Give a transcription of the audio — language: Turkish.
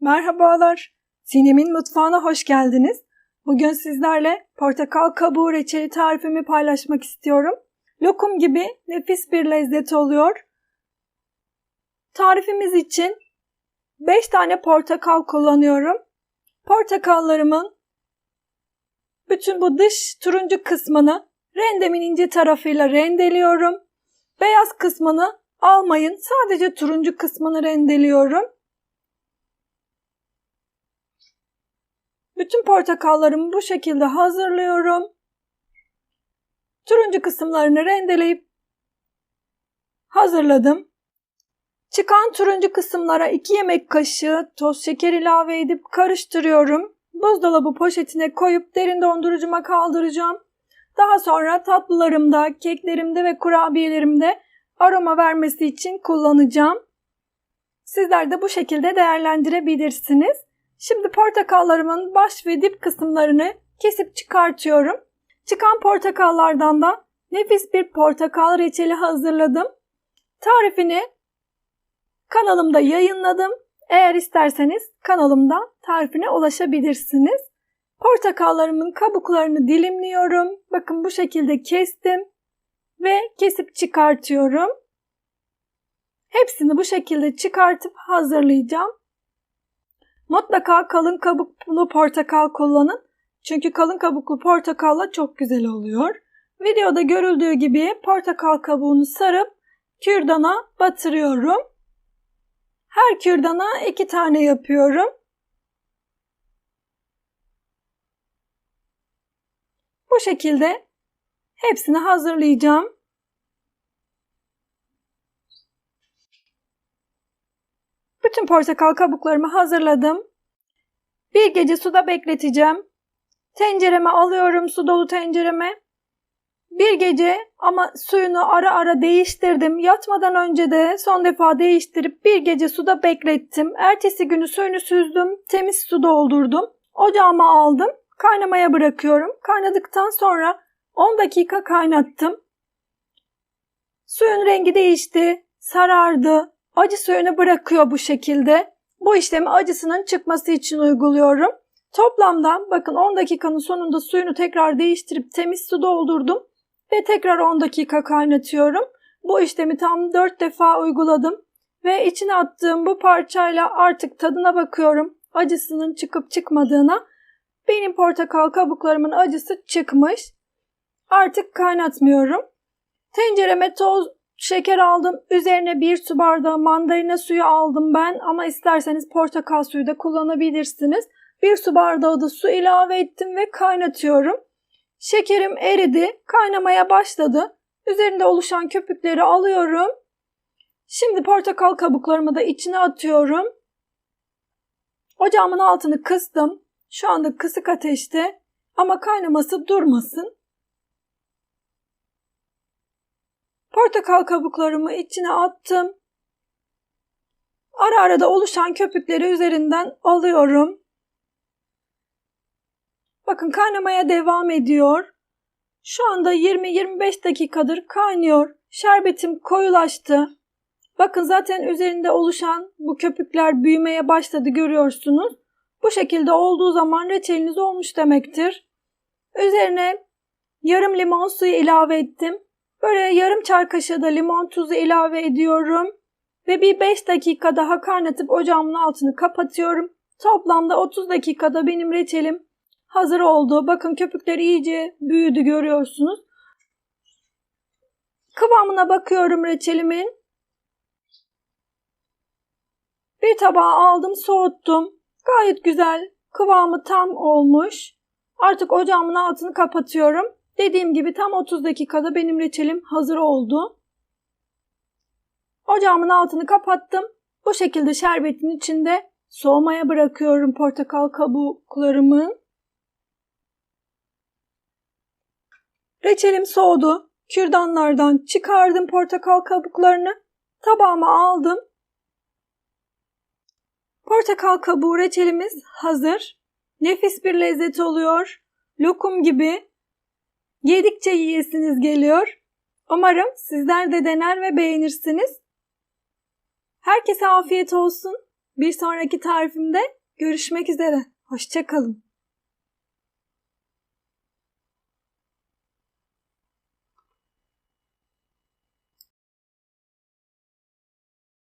Merhabalar. Sinem'in mutfağına hoş geldiniz. Bugün sizlerle portakal kabuğu reçeli tarifimi paylaşmak istiyorum. Lokum gibi nefis bir lezzet oluyor. Tarifimiz için 5 tane portakal kullanıyorum. Portakallarımın bütün bu dış turuncu kısmını rendemin ince tarafıyla rendeliyorum. Beyaz kısmını almayın. Sadece turuncu kısmını rendeliyorum. Bütün portakallarımı bu şekilde hazırlıyorum. Turuncu kısımlarını rendeleyip hazırladım. Çıkan turuncu kısımlara 2 yemek kaşığı toz şeker ilave edip karıştırıyorum. Buzdolabı poşetine koyup derin dondurucuma kaldıracağım. Daha sonra tatlılarımda, keklerimde ve kurabiyelerimde aroma vermesi için kullanacağım. Sizler de bu şekilde değerlendirebilirsiniz. Şimdi portakallarımın baş ve dip kısımlarını kesip çıkartıyorum. Çıkan portakallardan da nefis bir portakal reçeli hazırladım. Tarifini kanalımda yayınladım. Eğer isterseniz kanalımda tarifine ulaşabilirsiniz. Portakallarımın kabuklarını dilimliyorum. Bakın bu şekilde kestim ve kesip çıkartıyorum. Hepsini bu şekilde çıkartıp hazırlayacağım. Mutlaka kalın kabuklu portakal kullanın. Çünkü kalın kabuklu portakalla çok güzel oluyor. Videoda görüldüğü gibi portakal kabuğunu sarıp kürdana batırıyorum. Her kürdana iki tane yapıyorum. Bu şekilde hepsini hazırlayacağım. Bütün portakal kabuklarımı hazırladım. Bir gece suda bekleteceğim. Tencereme alıyorum su dolu tencereme. Bir gece ama suyunu ara ara değiştirdim. Yatmadan önce de son defa değiştirip bir gece suda beklettim. Ertesi günü suyunu süzdüm. Temiz su doldurdum. Ocağıma aldım. Kaynamaya bırakıyorum. Kaynadıktan sonra 10 dakika kaynattım. Suyun rengi değişti. Sarardı. Acı suyunu bırakıyor bu şekilde. Bu işlemi acısının çıkması için uyguluyorum. Toplamda bakın 10 dakikanın sonunda suyunu tekrar değiştirip temiz su doldurdum ve tekrar 10 dakika kaynatıyorum. Bu işlemi tam 4 defa uyguladım ve içine attığım bu parçayla artık tadına bakıyorum. Acısının çıkıp çıkmadığına. Benim portakal kabuklarımın acısı çıkmış. Artık kaynatmıyorum. Tencereme toz şeker aldım. Üzerine bir su bardağı mandalina suyu aldım ben ama isterseniz portakal suyu da kullanabilirsiniz. Bir su bardağı da su ilave ettim ve kaynatıyorum. Şekerim eridi, kaynamaya başladı. Üzerinde oluşan köpükleri alıyorum. Şimdi portakal kabuklarımı da içine atıyorum. Ocağımın altını kıstım. Şu anda kısık ateşte ama kaynaması durmasın. Portakal kabuklarımı içine attım. Ara ara da oluşan köpükleri üzerinden alıyorum. Bakın kaynamaya devam ediyor. Şu anda 20-25 dakikadır kaynıyor. Şerbetim koyulaştı. Bakın zaten üzerinde oluşan bu köpükler büyümeye başladı görüyorsunuz. Bu şekilde olduğu zaman reçeliniz olmuş demektir. Üzerine yarım limon suyu ilave ettim. Böyle yarım çay kaşığı da limon tuzu ilave ediyorum. Ve bir 5 dakika daha kaynatıp ocağımın altını kapatıyorum. Toplamda 30 dakikada benim reçelim hazır oldu. Bakın köpükler iyice büyüdü görüyorsunuz. Kıvamına bakıyorum reçelimin. Bir tabağa aldım soğuttum. Gayet güzel kıvamı tam olmuş. Artık ocağımın altını kapatıyorum. Dediğim gibi tam 30 dakikada benim reçelim hazır oldu. Ocağımın altını kapattım. Bu şekilde şerbetin içinde soğumaya bırakıyorum portakal kabuklarımı. Reçelim soğudu. Kürdanlardan çıkardım portakal kabuklarını. Tabağıma aldım. Portakal kabuğu reçelimiz hazır. Nefis bir lezzet oluyor. Lokum gibi Yedikçe yiyesiniz geliyor. Umarım sizler de dener ve beğenirsiniz. Herkese afiyet olsun. Bir sonraki tarifimde görüşmek üzere. Hoşçakalın.